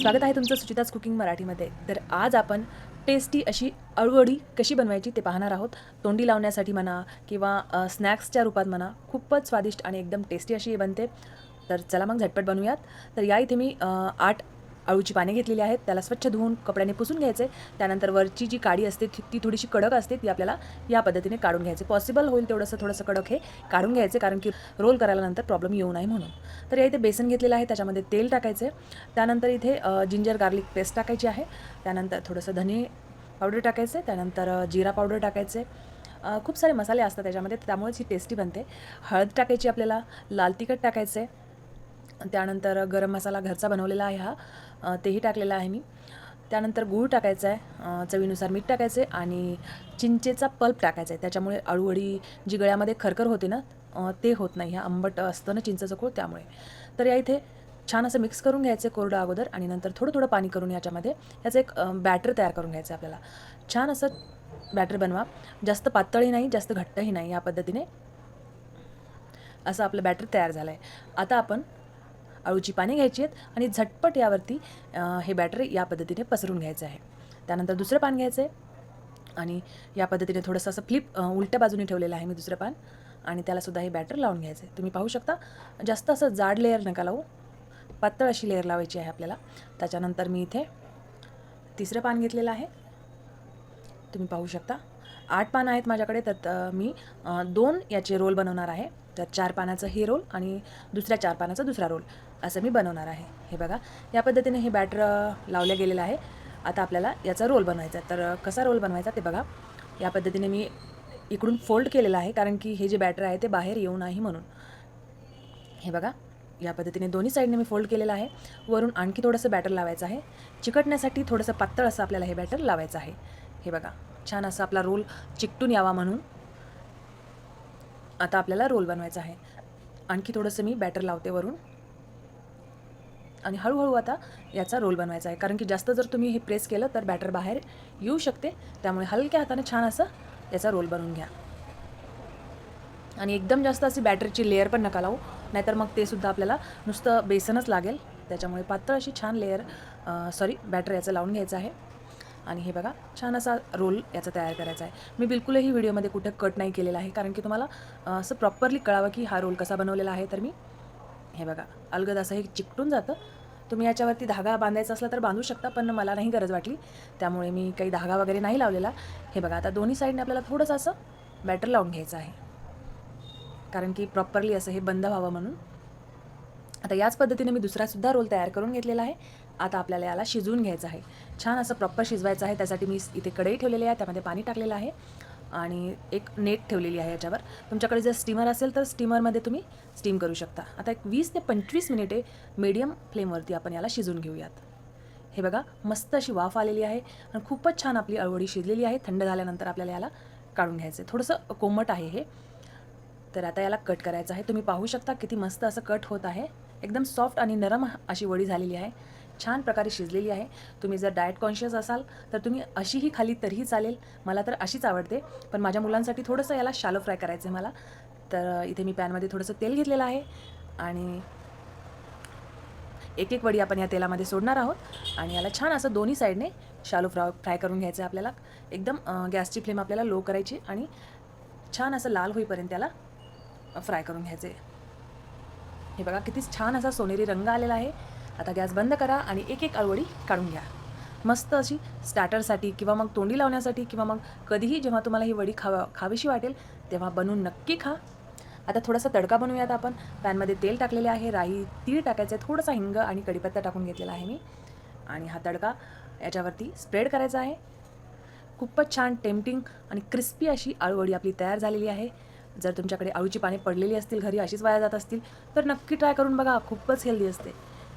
स्वागत आहे तुमचं सुचिताच कुकिंग मराठीमध्ये. तर आज आपण टेस्टी अशी अळवडी कशी बनवायची ते पाहणार आहोत. तोंडी लावण्यासाठी म्हणा किंवा स्नॅक्सच्या रूपात म्हणा खूपच स्वादिष्ट आणि एकदम टेस्टी अशी ही बनते. तर चला मग झटपट बनवूयात. तर या इथे मी आठ अळूची पाने घेतलेली आहेत. त्याला स्वच्छ धुवून कपड्याने पुसून घ्यायचे. त्यानंतर वरची जी काडी असते ती ती थोडीशी कडक असते ती आपल्याला या पद्धतीने काढून घ्यायचे. पॉसिबल होईल तेवढंसं थोडंसं कडक हे काढून घ्यायचे कारण की रोल करायला नंतर प्रॉब्लेम येऊ नये म्हणून. तर या इथे बेसन घेतलेलं आहे त्याच्यामध्ये तेल टाकायचे. त्यानंतर इथे जिंजर गार्लिक पेस्ट टाकायची आहे. त्यानंतर थोडंसं धने पावडर टाकायचे. त्यानंतर जिरा पावडर टाकायचे. खूप सारे मसाले असतात त्याच्यामध्ये त्यामुळेच ही टेस्टी बनते. हळद टाकायची आपल्याला. लाल तिखट टाकायचे. त्यानंतर गरम मसाला घरचा बनवलेला आहे हा. तेही टाकलेला आहे मी. त्यानंतर गूळ टाकायचा आहे. चवीनुसार मीठ टाकायचे आणि चिंचेचा पल्प टाकायचा आहे. त्याच्यामुळे अळूवडी जी गळ्यामध्ये खरखर होते ना ते होत नाही. ह्या आंबट असतं ना चिंचेचं कोळ त्यामुळे. तर या इथे छान असं मिक्स करून घ्यायचं कोरडं अगोदर आणि नंतर थोडं थोडं पाणी करून याच्यामध्ये याचं एक बॅटर तयार करून घ्यायचं आहे आपल्याला. छान असं बॅटर बनवा. जास्त पातळही नाही जास्त घट्टही नाही या पद्धतीने. असं आपलं बॅटर तयार झालं आहे आता आपण अळूची पाने घ्यायची आहेत आणि झटपट यावरती हे बॅटर या पद्धतीने पसरून घ्यायचं आहे. त्यानंतर दुसरं पान घ्यायचं आहे. आणि या पद्धतीने थोडंसं असं फ्लिप उलट्या बाजूने ठेवलेलं आहे मी दुसरं पान. आणि त्यालासुद्धा हे बॅटर लावून घ्यायचं आहे. तुम्ही पाहू शकता जास्त असं जाड लेअर नका लावू. पातळ अशी लेअर लावायची आहे आपल्याला. त्याच्यानंतर मी इथे तिसरं पान घेतलेलं आहे. तुम्ही पाहू शकता. आठ पानं आहेत माझ्याकडे तर मी दोन याचे रोल बनवणार आहे. तर चार पानाचं हे रोल आणि दुसऱ्या चार पानाचा दुसरा रोल असं मी बनवणार आहे. हे बघा या पद्धतीने हे बॅटर लावलं गेलेलं आहे. आता आपल्याला याचा रोल बनवायचा आहे. तर कसा रोल बनवायचा ते बघा. या पद्धतीने मी इकडून फोल्ड केलेलं आहे कारण की हे जे बॅटर आहे ते बाहेर येऊ नाही म्हणून. हे बघा या पद्धतीने दोन्ही साईडने मी फोल्ड केलेलं आहे. वरून आणखी थोडंसं बॅटर लावायचं आहे. चिकटण्यासाठी थोडंसं पातळ असं आपल्याला हे बॅटर लावायचं आहे. हे बघा छान असं आपला रोल चिकटून यावा म्हणून आता आपल्याला रोल बनवायचा आहे. आणखी थोडंसं मी बॅटर लावते वरून. आणि हळूहळू आता याचा रोल बनवायचा आहे. कारण की जास्त जर तुम्ही हे प्रेस केलं तर बॅटर बाहेर येऊ शकते. त्यामुळे हलक्या हाताने छान असं याचा रोल बनवून घ्या. आणि एकदम जास्त अशी बॅटरची लेअर पण नका लावू. नाहीतर मग ते सुद्धा आपल्याला नुसतं बेसनच लागेल. त्याच्यामुळे पातळ अशी छान लेअर सॉरी बॅटर याचं लावून घ्यायचं आहे. आणि हे बघा छान असा रोल याचा तयार करायचा आहे. मी बिलकुलही व्हिडिओमध्ये कुठं कट नाही केलेला आहे कारण की तुम्हाला असं प्रॉपरली कळावं की हा रोल कसा बनवलेला आहे. तर मी हे बघा अलगद असं हे चिकटून जातं. तुम्ही याच्यावरती धागा बांधायचा असला तर बांधू शकता पण मला नाही गरज वाटली. त्यामुळे मी काही धागा वगैरे नाही लावलेला. हे बघा आता दोन्ही साईडने आपल्याला थोडंसं असं बॅटर लावून घ्यायचं आहे. कारण की प्रॉपरली असं हे बंद व्हावं म्हणून. आता याच पद्धतीने मी दुसरासुद्धा रोल तयार करून घेतलेला आहे. आता आपल्याला याला शिजवून घ्यायचं आहे. छान असं प्रॉपर शिजवायचं आहे. त्यासाठी मी इथे कढई ठेवलेली आहे. त्यामध्ये पाणी टाकलेलं आहे. आणि एक नेट ठेवलेली आहे याच्यावर. तुमच्याकडे जर स्टीमर असेल तर स्टीमरमध्ये तुम्ही स्टीम करू शकता. आता एक वीस ते पंचवीस मिनिटे मीडियम फ्लेमवरती आपण याला शिजवून घेऊयात. हे बघा मस्त अशी वाफ आलेली आहे. आणि खूपच छान आपली अळवडी शिजलेली आहे. थंड झाल्यानंतर आपल्याला याला काढून घ्यायचं आहे थोडंसं कोमट आहे हे. तर आता याला कट करायचं आहे. तुम्ही पाहू शकता किती मस्त असं कट होत आहे. एकदम सॉफ्ट आणि नरम अशी वडी झालेली आहे. छान प्रकारे शिजलेली आहे. तुम्ही जर डाएट कॉन्शियस असाल तर तुम्ही अशीही खाली तरीही चालेल. मला तर अशीच आवडते. पण माझ्या मुलांसाठी थोडंसं याला शालो फ्राय करायचं आहे मला. तर इथे मी पॅनमध्ये थोडंसं तेल घेतलेलं आहे. आणि एक एक वडी आपण या तेलामध्ये सोडणार आहोत. आणि याला छान असं दोन्ही साईडने शालो फ्रा फ्राय करून घ्यायचं आहे आपल्याला. एकदम गॅसची फ्लेम आपल्याला लो करायची आणि छान असं लाल होईपर्यंत त्याला फ्राय करून घ्यायचे हे बघा किती छान असा सोनेरी रंग आलेला आहे. आता गॅस बंद करा आणि एक एक अळवडी काढून घ्या. मस्त अशी स्टार्टरसाठी किंवा मग तोंडी लावण्यासाठी किंवा मग कधीही जेव्हा तुम्हाला ही वडी खावा खावीशी वाटेल तेव्हा बनवून नक्की खा. आता थोडासा तडका बनवूयात आपण. पॅनमध्ये तेल टाकलेले आहे राई तीळ टाकायचं आहे थोडासा हिंग आणि कढीपत्ता टाकून घेतलेला आहे मी. आणि हा तडका याच्यावरती स्प्रेड करायचा आहे. खूपच छान टेम्पटिंग आणि क्रिस्पी अशी आळूवडी आपली तयार झालेली आहे. जर तुमच्याकडे आळूची पाने पडलेली असतील घरी अशीच वाया जात असतील तर नक्की ट्राय करून बघा खूपच हेल्दी असते.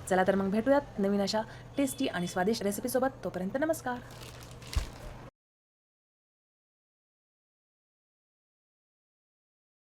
चला तर मग भेटूयात नवीन अशा टेस्टी आणि स्वादिष्ट रेसिपीसोबत तोपर्यंत नमस्कार.